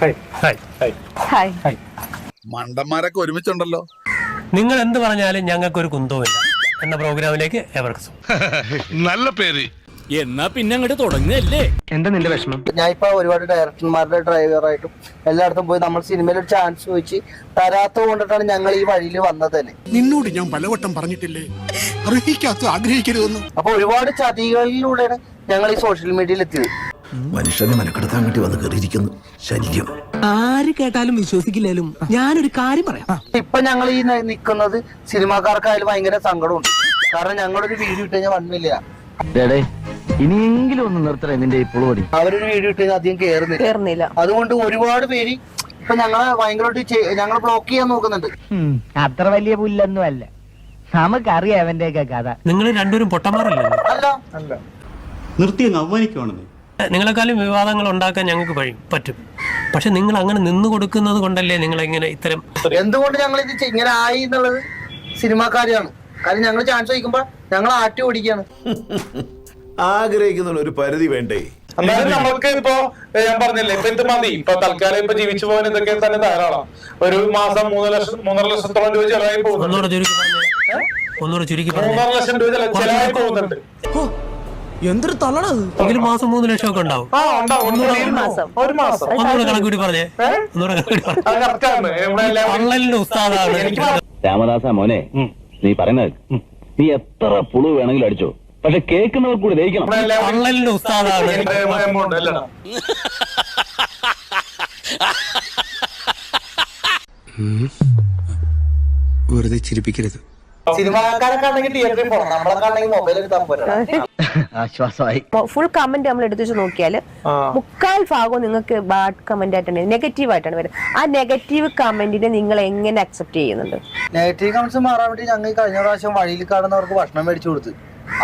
Hi hi മണ്ടന്മാരൊക്കെ ഒരുമിച്ചുണ്ടല്ലോ. നിങ്ങൾ എന്ത് പറഞ്ഞാലും ഞങ്ങൾക്ക് ഒരു കുന്തവുമില്ല എന്ന പ്രോഗ്രാമിലേക്ക് എവർക്കും നല്ല പേര്. എന്നാ പിന്നെ അങ്ങോട്ട് തുടങ്ങിയല്ലേ എന്താ നിന്റെ വിഷമം? ഞാൻ ഇപ്പൊ ഒരുപാട് ഡയറക്ടർമാരുടെ ഡ്രൈവറായിട്ടും എല്ലായിടത്തും പോയി നമ്മൾ സിനിമയിൽ ഒരു ചാൻസ് ചോദിച്ച് തരാത്ത കൊണ്ടിട്ടാണ് ഞങ്ങൾ ഈ വഴിയിൽ വന്നത് തന്നെ നിന്നോട് ഞാൻ പലവട്ടം പറഞ്ഞിട്ടില്ലേ? അർഹിക്കാത്ത ആഗ്രഹിക്കരുതെന്ന്. അപ്പൊ ഒരുപാട് ചതികളിലൂടെയാണ് ഞങ്ങൾ ഈ സോഷ്യൽ മീഡിയയിൽ എത്തിയത്. മനുഷ്യനെ മനക്കെടുത്താൻ വേണ്ടി വന്ന് കയറിയിരിക്കുന്നു. ശല്യം. ആര് കേട്ടാലും വിശ്വസിക്കില്ലേലും ഞാനൊരു കാര്യം പറയാം. ഇപ്പൊ ഞങ്ങൾ ഈ നിക്കുന്നത് നിൽക്കുന്നത് സിനിമാക്കാർക്കായാലും ഭയങ്കര സങ്കടമുണ്ട്. കാരണം ഞങ്ങളൊരു വീഡിയോ ഇട്ട് കഴിഞ്ഞാൽ വണ്ണില്ല ഇനിയെങ്കിലും ഒന്ന് നിർത്തണേ നിന്റെ ഈ പുളുപടി അവരൊരു വീഡിയോ ഇട്ട് കഴിഞ്ഞാൽ അധികം കേറുന്നില്ല. കേറുന്നില്ല. അതുകൊണ്ട് ഒരുപാട് പേര് ഇപ്പൊ ഞങ്ങളെ ഭയങ്കരമായിട്ട് ഞങ്ങൾ ബ്ലോക്ക് ചെയ്യാൻ നോക്കുന്നുണ്ട്. അത്ര വലിയ പുല്ലൊന്നും അല്ല. നമുക്കറിയാം അവന്റെയൊക്കെ കഥ. നിങ്ങൾ രണ്ടുപേരും പൊട്ടന്മാരല്ലേ? അല്ല. അല്ല നിർത്തി അവമാനിക്കുവാണെന്ന് അവമാനിക്കുവാണെന്നേ. നിങ്ങളെക്കാളും വിവാദങ്ങൾ ഉണ്ടാക്കാൻ ഞങ്ങൾക്ക് കഴിയും പറ്റും. പക്ഷെ നിങ്ങൾ അങ്ങനെ നിന്ന് കൊടുക്കുന്നത് കൊണ്ടല്ലേ നിങ്ങൾ ഇങ്ങനെ ഇത്തരം എന്തുകൊണ്ട് ഞങ്ങൾ ഇത് ഇങ്ങനെ ആയി എന്നുള്ളത് സിനിമാക്കാരാണ്. കാര്യം ഞങ്ങൾ ചാൻസ് ചോദിക്കുമ്പോ ഞങ്ങൾ ആട്ടി ഓടിക്കാണ് ആഗ്രഹിക്കുന്ന ഒരു പരിധി വേണ്ടേ? എന്നാലും നമ്മൾക്ക് ഇപ്പൊ ഞാൻ പറഞ്ഞില്ലേ ഇപ്പൊ ഇത് മതി? ഇപ്പൊ തൽക്കാലം ഇപ്പൊ ജീവിച്ചു പോകാൻ ഇതൊക്കെ തന്നെ ധാരാളം. ഒരു മാസം മൂന്ന് ലക്ഷം മൂന്നര ലക്ഷത്തോളം രൂപ ചെലവായി പോകുന്നുണ്ട്. ഒന്നുകൂടെ ചുരുക്കി പറഞ്ഞേ. ഒന്നുകൂടെ ചുരുക്കി പറഞ്ഞേ. മൂന്നര ലക്ഷം രൂപ ചിലവായി ചെലവായി പോകുന്നുണ്ട്. എന്തൊരു തള്ളണത് എങ്കിലും മാസം മൂന്ന് ലക്ഷം ഒക്കെ ഉണ്ടാവും. ഒരു മാസം. ഒരു മാസം. ഒന്നുകൂടെ കണക്ക് കൂടി പറഞ്ഞേ. ഒന്നുകൂടെ കണക്ക് കൂടി പറഞ്ഞേ. അത് correct ആണ്. ഇവിടെ എല്ലാം ഓൺലൈനിലെ ഉസ്താദാണ്. രാമദാസ മോനെ നീ പറയുന്നത് നീ എത്ര പുളു വേണമെങ്കിലും അടിച്ചോ. പക്ഷെ കേൾക്കുന്നവർ കൂടി ദഹിക്കണം. ഓൺലൈനിലെ ഉസ്താദാണ്. വെറുതെ ചിരിപ്പിക്കരുത്. സിനിമാക്കാരൊക്കെ ആണെങ്കിൽ തിയേറ്ററിൽ പോകണം നമ്മളൊക്കെ ആണെങ്കിൽ മൊബൈലിൽ എടുത്താൽ പോരാ. ആശ്വാസമായി. ഫുൾ കമന്റ് നമ്മൾ എടുത്തു വെച്ച് നോക്കിയാൽ മുക്കാൽ ഭാഗവും നിങ്ങൾക്ക് ബാഡ് കമന്റ് ആയിട്ടാണ് നെഗറ്റീവ് ആയിട്ടാണ് വരുന്നത്. ആ നെഗറ്റീവ് കമന്റിനെ നിങ്ങൾ എങ്ങനെ അക്സെപ്റ്റ് ചെയ്യുന്നുണ്ട്? നെഗറ്റീവ് കമന്റ്സ് മാറാൻ വേണ്ടി ഞങ്ങൾ കഴിഞ്ഞ പ്രാവശ്യം വഴിയിൽ കാണുന്നവർക്ക് ഭക്ഷണം മേടിച്ചു കൊടുത്തു.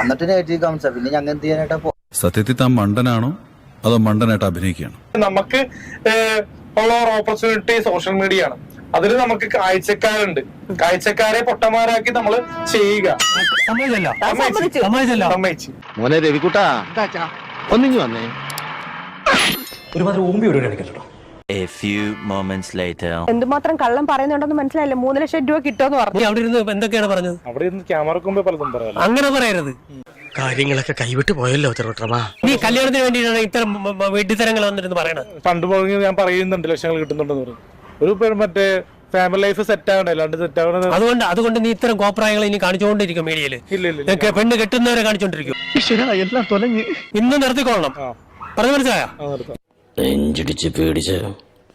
എന്നിട്ട് നെഗറ്റീവ് കമന്റ്സ് പിന്നെ ഞങ്ങൾ എന്ത് ചെയ്യാനായിട്ടാ സത്യത്തിൽ താൻ മണ്ടനാണോ? അതോ മണ്ടനായിട്ട് അഭിനയിക്കുകയാണ്? നമുക്ക് ഉള്ള ഓപ്പർച്യൂണിറ്റി സോഷ്യൽ മീഡിയ ആണ്. അതിൽ നമുക്ക് കാഴ്ചക്കാരുണ്ട്. കാഴ്ചക്കാരെ പൊട്ടന്മാരാക്കി നമ്മൾ ചെയ്യുക. സമ്മതിച്ചു. മോനെ രവികുട്ടാ ഒന്നിങ്ങി വന്നേ. A few moments later. എന്തുമാത്രം കള്ളം പറയുന്നുണ്ടെന്ന് മനസ്സിലായില്ലേ. മൂന്ന് ലക്ഷം രൂപ കിട്ടുമെന്ന് പറഞ്ഞു. അവിടെ ഇരുന്ന് എന്തൊക്കെയാണ് പറഞ്ഞത്? അവിടെ ഇരുന്ന് ക്യാമറക്ക് മുമ്പേ പലതും പറയാം അങ്ങനെ പറയരുത്. കാര്യങ്ങളൊക്കെ കൈവിട്ട് പോയല്ലോ നീ കല്യാണത്തിന് വേണ്ടിയിട്ടാണ് ഇത്തരം വെട്ടിത്തരങ്ങൾ വന്നിരുന്ന് പറയണത്? പണ്ട് പോകുന്നത് ഞാൻ പറയുന്നുണ്ട് ലക്ഷങ്ങൾ കിട്ടുന്നുണ്ടെന്ന് പറഞ്ഞു. ഒരു മറ്റേ ഫാമിലി ലൈഫ് സെറ്റ് ആവണേ അല്ലാണ്ട് സെറ്റ് ആവണത് അതുകൊണ്ട് അതുകൊണ്ട് നീ ഇത്തരം കോപ്രായങ്ങൾ ഇനി കാണിച്ചുകൊണ്ടിരിക്കും മീഡിയയിൽ. ഇതൊക്കെ പെണ്ണ് കെട്ടുന്നവരെ കാണിച്ചോണ്ടിരിക്കും. എല്ലാം തൊലഞ്ഞ്. ഇന്ന് നിർത്തിക്കൊള്ളണം. പറഞ്ഞു മനസ്സിലായോ. നെഞ്ചിടിച്ച് പേടിച്ച്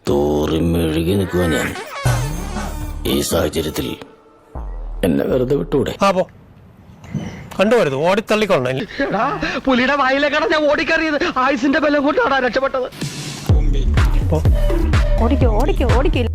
തോറി മെഴുകി നിൽക്കുക ഞാൻ. ഈ സാഹചര്യത്തിൽ എന്നെ വെറുതെ വിട്ടൂടെ? ആ പോ. കണ്ടുപോരുത്. ഓടിത്തള്ളിക്കൊള്ളണം. പുലിയുടെ വായിലേക്കാണ് ഞാൻ ഓടിക്കറിയത് ആയുസിന്റെ ബലം കൊണ്ടാണ് രക്ഷപ്പെട്ടത്. ഓടിക്കോ ഓടിക്കോ ഓടിക്കോ.